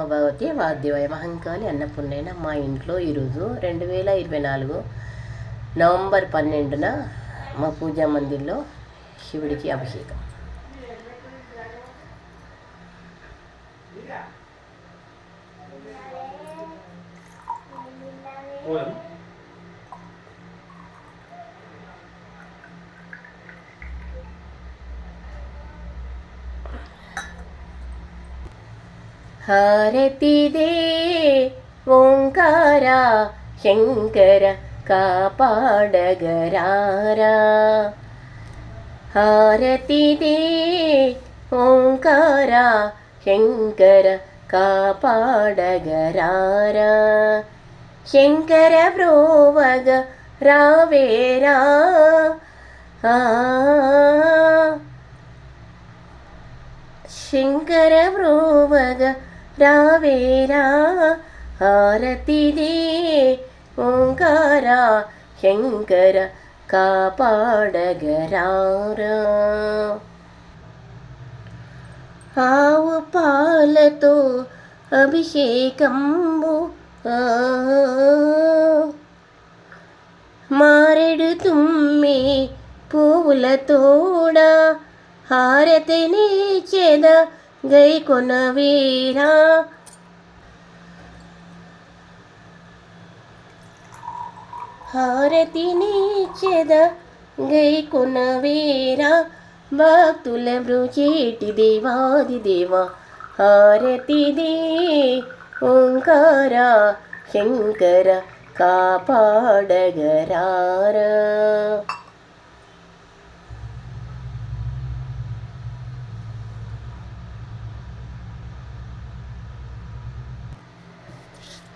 భగవతి వాద్యవయ మహంకాళి అన్నపూర్ణైన మా ఇంట్లో ఈరోజు రెండు వేల ఇరవై నాలుగు నవంబర్ పన్నెండున మా పూజా మందిర్లో శివుడికి అభిషేకం. హారతిదే ఓంకార శంకర కాపాడగరారా హారతిదే ఓంకార శంకర కాపాడగరారా శంకర బ్రోవగ రావేరా ఆ శంకర బ్రోవగ రావేరా హారతిదే ఓంకార శంకర కాపాడగరారా. ఆవు పాలతో అభిషేకంబు మారెడు తుమ్మి పువ్వులతోడా హారతిని చెద గై కొనవీరా హారతిని చెద గై కొనవీరా భక్తుల బ్రుచేటి దేవాది దేవా హారతిదే ఓంకార శంకర కాపాడగరారా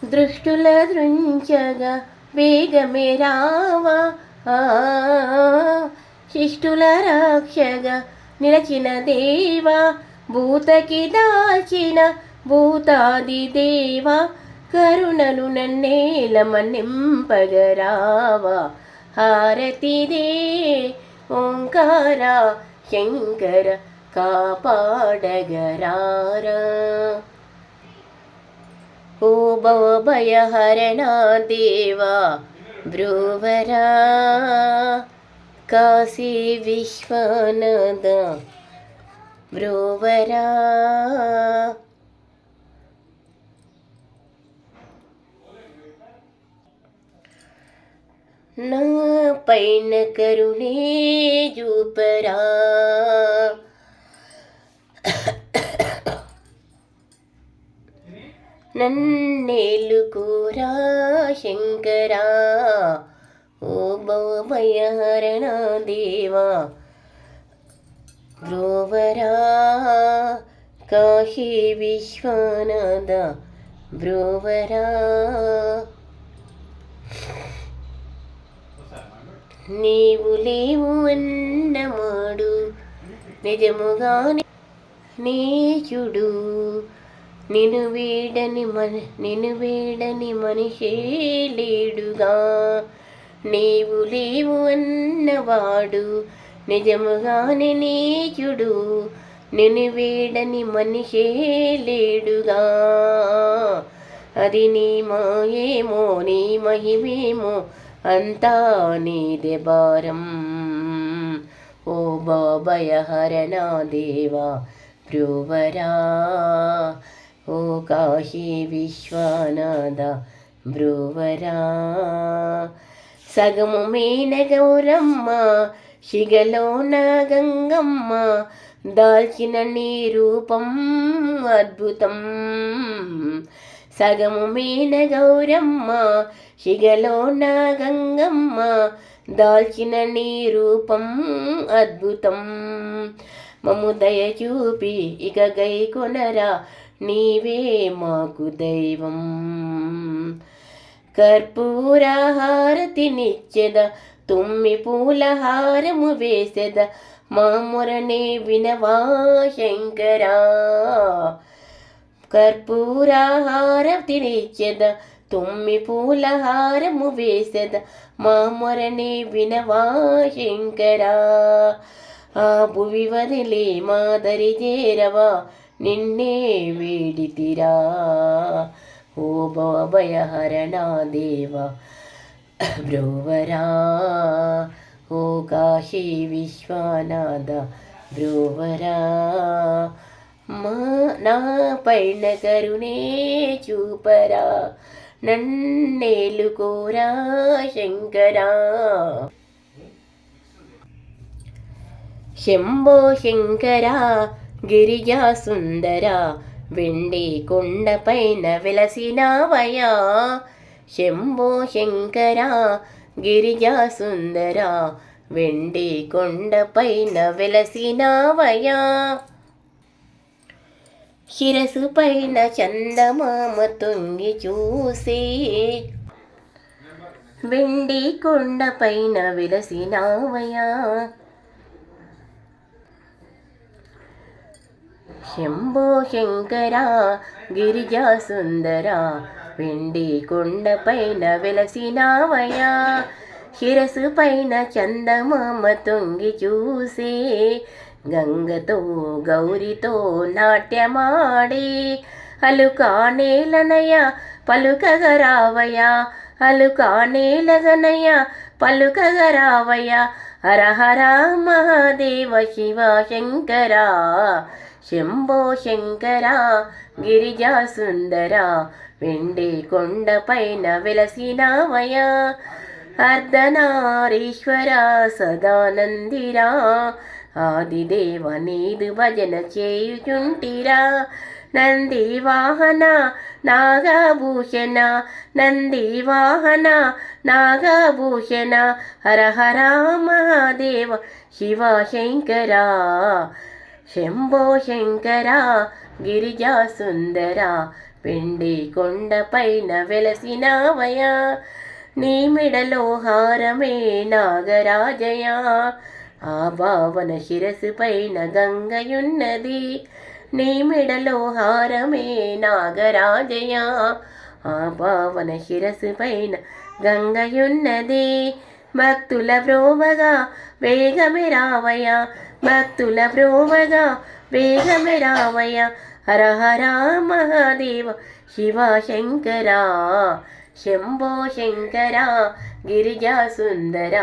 దృష్టుల దృంచగా వేగమే రావా. ఆ, శిష్టుల రాక్షగా నిలచిన దేవా భూతకి దాచిన భూతాది దేవా కరుణను హారతి హారతిదే ఓంకార శంకర కాపాడగరారా ఓ భవభయహరణ దేవా బ్రూవరా కాశీ విశ్వనద బ్రూవరా నా పైన కరుణే చూపరా నన్నేలుకోరా శంకరా ఓ భవభయహరణ దేవా బ్రోవరా కాశీ విశ్వనాథ బ్రోవరా నీవు లేవు అన్నమాడు నిజముగానే నీచుడు నిన్ను వీడని మన నిన్ను వీడని మనిషే లేడుగా నీవు లేవు అన్నవాడు నిజముగానే నీచుడు నిన్ను వీడని మనిషే లేడుగా అది నీ మాయేమో నీ మహిమేమో అంతా నీదే భారం ఓ బాబయ హరణ దేవా బ్రువరా ఓ కాశీ విశ్వనాథ బ్రువరా సగము మేన గౌరమ్మ శిగలోన గంగమ్మ దాల్చిన నీ రూపం అద్భుతం. సగము మేన గౌరమ్మ శిగలోన గంగమ్మ దాల్చిన నీ రూపం అద్భుతం. మము దయ చూపి ఇక గై కొనరా నీవే మాకు దైవం. కర్పూర హారతినిచ్చెద తుమ్మి పూల హారము వేసెద మా మొరనే వినవా శంకరా. కర్పూర హారతినిచ్చెద తుమ్మి పూల హారము వేసెద మా మొరనే వినవా శంకరా. ఆ భువి వదిలే మాదరి చేరవా నిన్నే వేడితిరా ఓ భయహరణ దేవ బ్రోవరా ఓ కాశీ విశ్వనాథ బ్రోవరా మా నా పైన కరుణే చూపరా నన్నేలుకోరా శంకరా శంభో శంకర గిరిజా సుందర వెండి కొండపైన వెలసినావయా శంభో శంకర గిరిజా సుందర వెండి కొండపైన వెలసినావయా శిరసు పైన చందమామ తొంగి చూసే వెండి కొండపైన వెలసినావయా శంభో శంకర గిరిజా సుందర వెండి కొండపైన వెలసినావయా శిరసు పైన చందమామ తొంగి చూసే గంగతో గౌరితో నాట్యమాడే అలుకా నేలనయ పలుకగరావయా అలుకా నేలగనయ పలుకగరావయ హర హర మహాదేవ శివ శంకర శంభో శంకర గిరిజా సుందర. వెండి కొండపైన వెలసినావయ అర్ధనారీశ్వర సదానందిరా. ఆదిదేవ నీదు భజన చేయుచుంటిరా. నంది వాహన నాగభూషణ నంది వాహన నాగభూషణ హర హర మహాదేవ శివ శంకరా శంభో శంకర గిరిజా సుందర పిండి కొండపైన వెలసినావయా నీ మెడలో హారమే నాగరాజయా ఆ భావన శిరసు పైన గంగయున్నది నీ మెడలో హారమే నాగరాజయ ఆ పావన శిరసు పైన గంగయున్నది. భక్తుల బ్రోవగా వేగమే రావయ భక్తుల బ్రోవగా వేగమే రావయ హర హర మహాదేవ శివ శంకర శంభో శంకర గిరిజా సుందర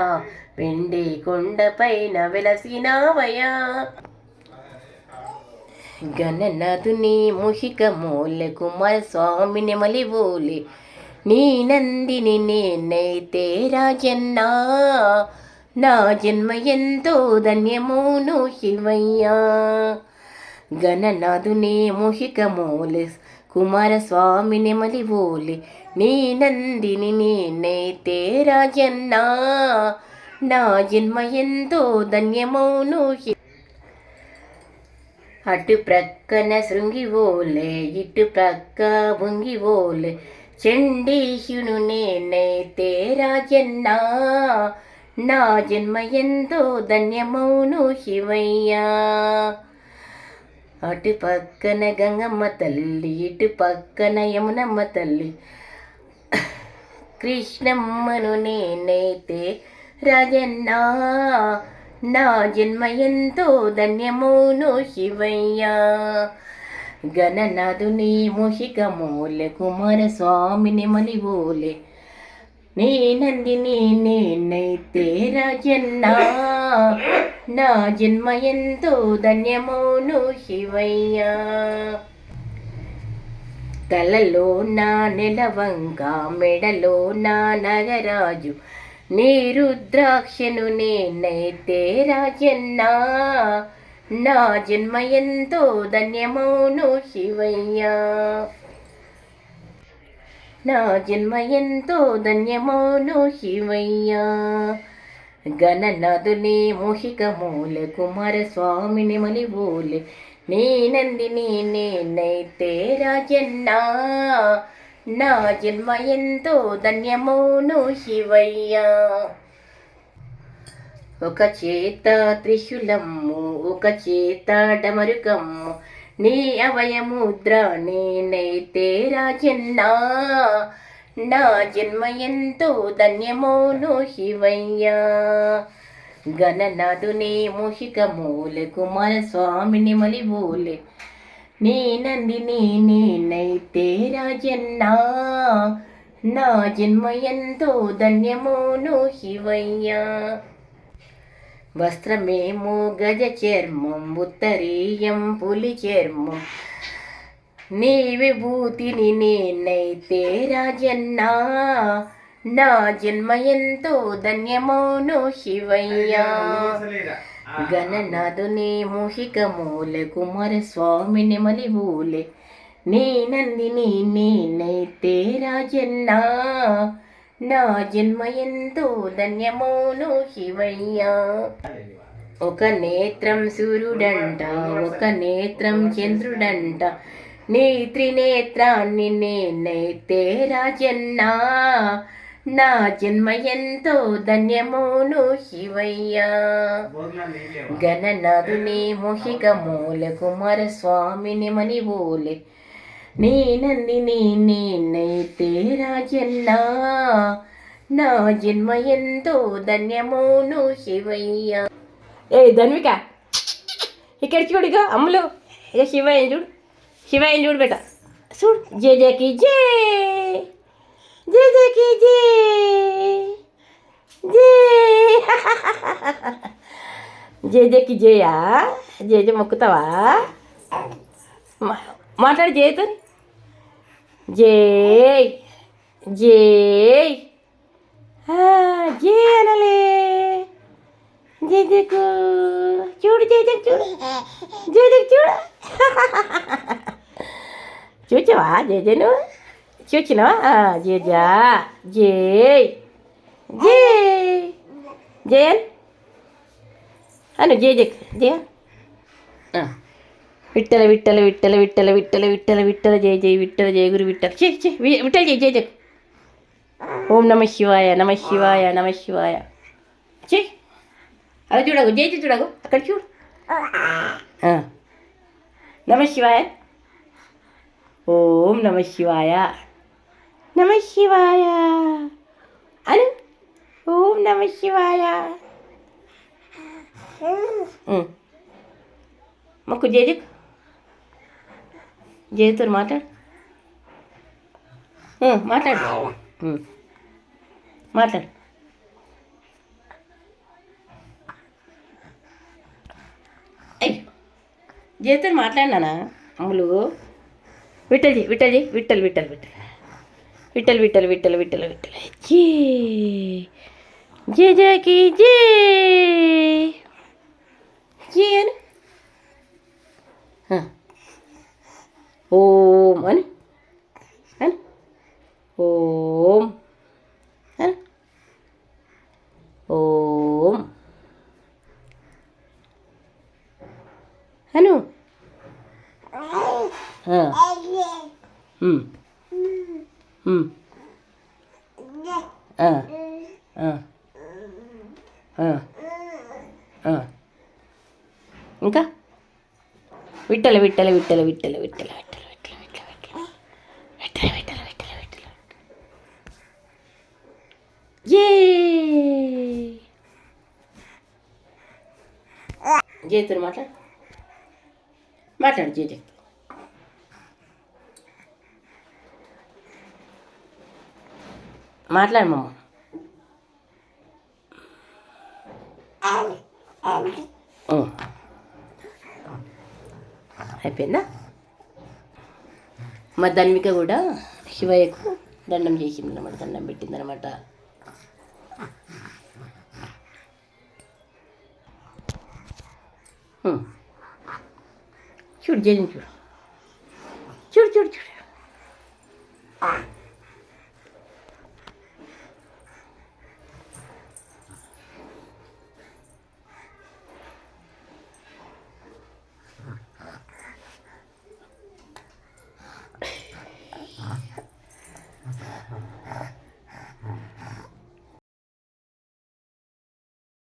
వెండి కొండపైన వెలసినావయా గణనాథుని ముషిక మూల కుమార స్వామిని మలిబోలి నీ నందిని నేనైతే రాజన్నా. నా జన్మ ఎంతో ధన్యమును శివయ్యా గణనాథుని ముషిక మూల కుమారస్వామిని మలిబోలి నీ నందిని నేనైతే రాజన్నా. నా జన్మ ఎంతో ధన్యమౌను అటు ప్రక్కన శృంగివోలే ఇటు ప్రక్క భుంగివోలే. చండీహ్యును నేనైతే రాజన్నా నా జన్మ ఎంతో ధన్యమౌను శివయ్యా. అటు పక్కన గంగమ్మ తల్లి ఇటు పక్కన యమునమ్మ తల్లి. కృష్ణమ్మను నేనైతే రాజన్నా నా జన్మ ఎంతో ధన్యమౌను శివయ్యా. గణనాథుని మూషిక మూల కుమార స్వామిని మలివోలే నీ నందిని నేనైతే రాజన్నా. నా జన్మ ఎంతో ధన్యమౌను శివయ్యా. తలలో నా నెలవంక మెడలో నా నగరాజు. నీ రుద్రాక్షను నేనైతే రాజన్నా నా జన్మ ఎంతో ధన్యమౌను శివయ్యా. నా జన్మ ఎంతో ధన్యమౌను శివయ్యా. గణనాథుని మోహిక మూల కుమార స్వామిని మలిబోలే నీ నందిని నేనైతే రాజన్నా. నా జన్మ ఎంతో ధన్యమౌను శివయ్యా. ఒక చేత త్రిశూలము ఒక చేత డమరుకము నీ అవయముద్ర నేనైతే రాజన్నా. నా జన్మ ఎంతో ధన్యమౌను శివయ్యా. గణనాథుని మూషిక మూలకుమార స్వామిని మలిబోలే నేనంది నేనేనైతే రాజన్నా. నా జన్మ ఎంతో ధన్యమోను శివయ్యా. వస్త్రమేమో గజ చర్మం ఉత్తరీయం పులి చర్మం. నీ విభూతిని నేనైతే రాజన్నా. నా జన్మ ఎంతో ధన్యమోను శివయ్యా. గణనాథుని మోహిక మూలే కుమార స్వామిని మలిబూలే నీ నందిని నేనైతే రాజన్నా నా జన్మ ఎంతో ధన్యమోను శివయ్యా ఒక నేత్రం సూర్యుడంట ఒక నేత్రం చంద్రుడంట నీ త్రినేత్రాన్ని నేనైతే రాజన్నా నా జన్మ ఎంతో ధన్యమోను శివయ్యా. గణనాథుని మోహిక మూల కుమార స్వామిని మణిబోలే నీ నందిని నేనైతే రాజన్నా. నా జన్మ ఎంతో ధన్యమోను శివయ్య. ఏ ధన్విక. ఇక్కడ చూడుగా అమ్ములు. ఏ శివయ్య చూడు. శివయ్య చూడు బేట. చూడు. జయ జయకి జే జేజేకి జే జే జేజేకి జేయా జేజే మొక్కుతావా మాట్లాడు జేతో జేయ్ జే జే అనలే జేజకు చూడు జేజకు చూడు జేజకు చూడు చూచావా జేజను జయను చూచినావా ఆ, జయ జా జై జై జయన్ అను జయ జయకు జయ ఆ. విట్టల విట్టల విట్టల విట్టల విట్టల విట్టల విట్టల జయ జయ విట్టల జయ గురు విట్టల చే చే వి- విట్టల జయ జయ జయ ఓం నమ శివాయ నమ శివాయ నమ శివాయ చే అది చూడగు జయ జయ చూడగు అక్కడ చూడు ఆ. నమ శివాయ ఓం నమ శివాయ నమ శివాయ. అను? ఓం నమ శివాయ. మాకు జేజు. జేజుతో మాట్లాడు. మాట్లాడు. మాట్లాడు. జేజుతో మాట్లాడినానా? అమ్ములు. విట్టల్జీ విట్టల్జీ విట్టల్ విట్టల్ విట్టల్. விட்டல் விட்டல் விட்டல் விட்டல் விட்டல். ஜே. ஜே ஜாக்கி ஜே. ಏನು ಹಾಂ ಓಂ ಅನ್ ಅನ್ ಓಂ ಅನ್ ಓಂ ಅನು ಹಾಂ Hmm. Ah. Ah. Ah. ఇంకా? విట్టల విట్టల విట్టల విట్టల విట్టల విట్టల విట్టల విట్టల విట్టల. విట్టల విట్టల విట్టల విట్టల. జే జయతో మాట్లాడు మాట్లాడు జయ మాట్లాడమ్మ మాట్లాడు మమ్మ అయిపోయిందా? మా ధన్విక కూడా శివయ్యకు దండం చేసింది అనమాట దండం పెట్టింది అనమాట చూడు జగన్ చూడు. చూడు చూడు చూడు.